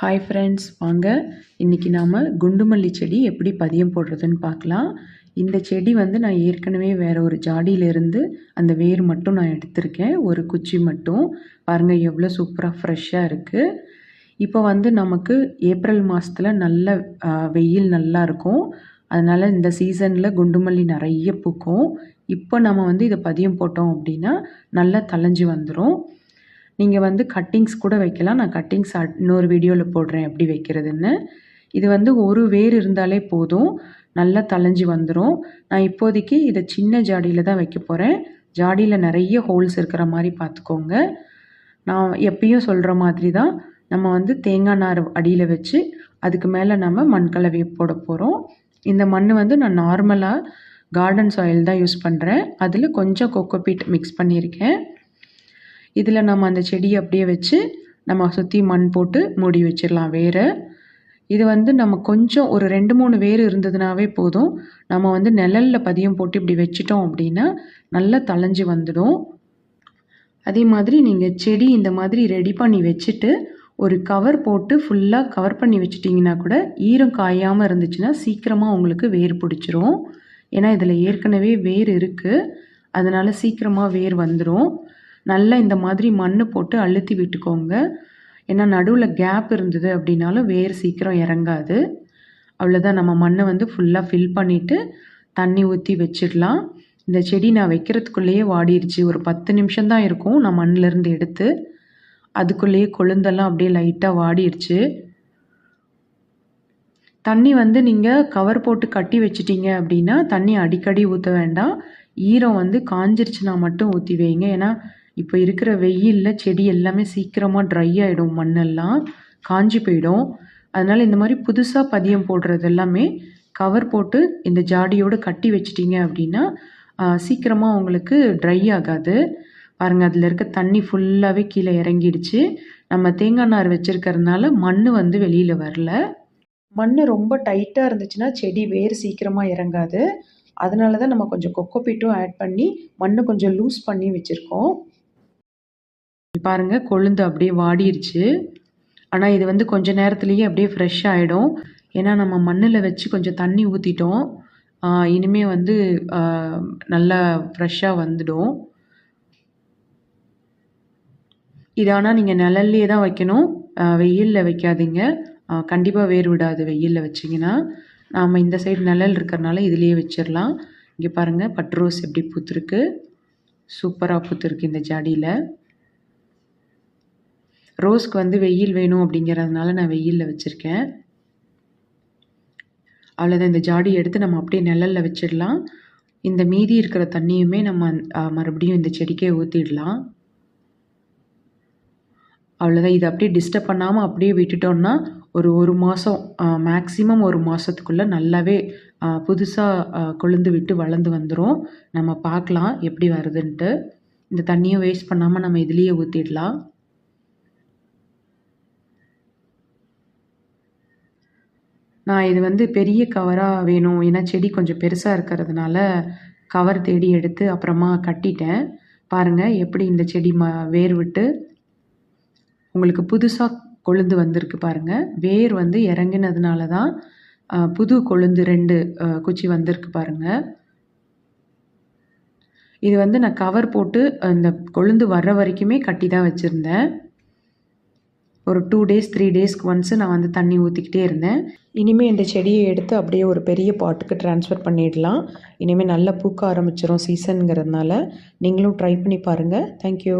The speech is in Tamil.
ஹாய் ஃப்ரெண்ட்ஸ் வாங்க. இன்றைக்கி நாம் குண்டுமல்லி செடி எப்படி பதியம் போடுறதுன்னு பார்க்கலாம். இந்த செடி வந்து நான் ஏற்கனவே வேறு ஒரு ஜாடியிலேருந்து அந்த வேர் மட்டும் நான் எடுத்திருக்கேன். ஒரு குச்சி மட்டும். பாருங்கள் எவ்வளோ சூப்பராக ஃப்ரெஷ்ஷாக இருக்குது இப்போ வந்து நமக்கு ஏப்ரல் மாதத்தில் நல்ல வெயில் நல்லா இருக்கும். அதனால் இந்த சீசனில் குண்டுமல்லி நிறைய பூக்கும். இப்போ நம்ம வந்து இதை பதியம் போட்டோம் அப்படின்னா நல்லா தளைஞ்சி வந்துடும் நீங்கள் வந்து கட்டிங்ஸ் கூட வைக்கலாம். நான் கட்டிங்ஸ் இன்னொரு வீடியோவில் போடுறேன் எப்படி வைக்கிறதுன்னு. இது வந்து ஒரு வேர் இருந்தாலே போதும். நல்லா தளைஞ்சி வந்துடும் நான் இப்போதைக்கு இதை சின்ன ஜாடியில் தான் வைக்க போகிறேன் ஜாடியில் நிறைய ஹோல்ஸ் இருக்கிற மாதிரி பார்த்துக்கோங்க. நான் எப்பயும் சொல்கிற மாதிரி தான் நம்ம வந்து தேங்காய் நார் அடியில் வச்சு அதுக்கு மேலே நம்ம மண்கலவையை போட போகிறோம் இந்த மண் வந்து நான் நார்மலாக கார்டன் சாயில் தான் யூஸ் பண்ணுறேன் அதில் கொஞ்சம் கொக்கோபீட் மிக்ஸ் பண்ணியிருக்கேன். இதில் நம்ம அந்த செடியை அப்படியே வச்சு நம்ம சுற்றி மண் போட்டு மூடி வச்சிடலாம் வேறு. இது வந்து நம்ம கொஞ்சம் ஒரு ரெண்டு மூணு வேர் இருந்ததுனாவே போதும். நம்ம வந்து நிழலில் பதியம் போட்டு இப்படி வச்சிட்டோம் அப்படின்னா நல்லா தளைஞ்சு வந்துடும். அதே மாதிரி நீங்கள் செடி இந்த மாதிரி ரெடி பண்ணி வச்சுட்டு ஒரு கவர் போட்டு ஃபுல்லாக கவர் பண்ணி வச்சிட்டிங்கன்னா கூட ஈரம் காயாமல் இருந்துச்சுன்னா சீக்கிரமாக உங்களுக்கு வேர் பிடிச்சிரும். ஏன்னா இதில் ஏற்கனவே வேர் இருக்குது அதனால் சீக்கிரமாக வேர் வந்துடும் நல்லா இந்த மாதிரி மண் போட்டு அழுத்தி விட்டுக்கோங்க. ஏன்னா நடுவில் கேப் இருந்தது அப்படின்னாலும் வேர் சீக்கிரம் இறங்காது. அவ்வளோதான் நம்ம மண்ணை வந்து ஃபுல்லாக ஃபில் பண்ணிவிட்டு தண்ணி ஊற்றி வச்சிடலாம். இந்த செடி நான் வைக்கிறதுக்குள்ளேயே வாடிடுச்சு ஒரு பத்து நிமிஷம் தான் இருக்கும் நான் மண்ணிலேருந்து எடுத்து. அதுக்குள்ளேயே கொழுந்தெல்லாம் அப்படியே லைட்டாக வாடிடுச்சு தண்ணி வந்து நீங்கள் கவர் போட்டு கட்டி வச்சிட்டிங்க அப்படின்னா தண்ணி அடிக்கடி ஊற்ற வேண்டாம். ஈரம் வந்து காஞ்சிருச்சுனா மட்டும் ஊற்றி வைங்க. ஏன்னா இப்போ இருக்கிற வெயிலில் செடி எல்லாமே சீக்கிரமாக ட்ரை ஆகிடும் மண்ணெல்லாம் காஞ்சி போயிடும். அதனால் இந்த மாதிரி புதுசாக பதியம் போடுறது எல்லாமே கவர் போட்டு இந்த ஜாடியோடு கட்டி வச்சிட்டிங்க அப்படின்னா சீக்கிரமாக உங்களுக்கு ட்ரை ஆகாது. பாருங்கள் அதில் இருக்க தண்ணி ஃபுல்லாகவே கீழே இறங்கிடுச்சு. நம்ம தேங்காய் நார் வச்சுருக்கறதுனால மண் வந்து வெளியில் வரல. மண் ரொம்ப டைட்டாக இருந்துச்சுன்னா செடி வேர் சீக்கிரமாக இறங்காது. அதனால தான் நம்ம கொஞ்சம் கொக்கோபீட்டும் ஆட் பண்ணி மண்ணை கொஞ்சம் லூஸ் பண்ணி வச்சுருக்கோம். பாருங்கள் கொழுந்து அப்படியே வாடிருச்சு. ஆனால் இது வந்து கொஞ்ச நேரத்துலேயே அப்படியே ஃப்ரெஷ் ஆகிடும் ஏன்னா நம்ம மண்ணில் வச்சு கொஞ்சம் தண்ணி ஊற்றிட்டோம் இனிமே வந்து நல்லா ஃப்ரெஷ்ஷாக வந்துடும். இது ஆனால் நீங்கள் நிழல்லையே தான் வைக்கணும். வெயிலில் வைக்காதீங்க. கண்டிப்பாக வேர் விடாது வெயிலில் வச்சிங்கன்னா. நாம் இந்த சைடு நிழல் இருக்கிறனால இதுலேயே வச்சிடலாம் இங்கே பாருங்கள் பட் ரோஸ் எப்படி பூத்துருக்கு. சூப்பராக பூத்துருக்கு இந்த ஜாடியில். ரோஸ்க்கு வந்து வெயில் வேணும் அப்படிங்கிறதுனால நான் வெயிலில் வச்சுருக்கேன். அவ்வளோதான் இந்த ஜாடி எடுத்து நம்ம அப்படியே நிழலில் வச்சிடலாம். இந்த மீதி இருக்கிற தண்ணியுமே நம்ம மறுபடியும் இந்த செடிக்கே ஊற்றிடலாம் அவ்வளோதான் இதை அப்படியே டிஸ்டர்ப் பண்ணாமல் அப்படியே விட்டுட்டோம்னா ஒரு ஒரு மாதம் மேக்ஸிமம் ஒரு மாதத்துக்குள்ளே நல்லாவே புதுசாக கொழுந்து விட்டு வளர்ந்து வந்துடும் நம்ம பார்க்கலாம் எப்படி வருதுன்ட்டு. இந்த தண்ணியை வேஸ்ட் பண்ணாமல் நம்ம இதுலேயே ஊற்றிடலாம் நான் இது வந்து பெரிய கவராக வேணும். ஏன்னா செடி கொஞ்சம் பெருசாக இருக்கிறதுனால கவர் தேடி எடுத்து அப்புறமா கட்டிட்டேன். பாருங்கள் எப்படி இந்த செடி ம வேர் விட்டு உங்களுக்கு புதுசாக கொழுந்து வந்திருக்கு பாருங்கள் வேர் வந்து இறங்கினதுனால தான் புது கொழுந்து ரெண்டு குச்சி வந்திருக்கு பாருங்கள் இது வந்து நான் கவர் போட்டு அந்த கொழுந்து வர்ற வரைக்குமே கட்டி தான் வச்சுருந்தேன். ஒரு டூ டேஸ் த்ரீ டேஸ்க்கு ஒன்ஸு நான் வந்து தண்ணி ஊற்றிக்கிட்டே இருந்தேன். இனிமேல் இந்த செடியை எடுத்து அப்படியே ஒரு பெரிய பாட்டுக்கு ட்ரான்ஸ்ஃபர் பண்ணிடலாம். இனிமேல் நல்லா பூக்க ஆரம்பிச்சிடும் சீசனுங்கிறதுனால நீங்களும் ட்ரை பண்ணி பாருங்கள் தேங்க்யூ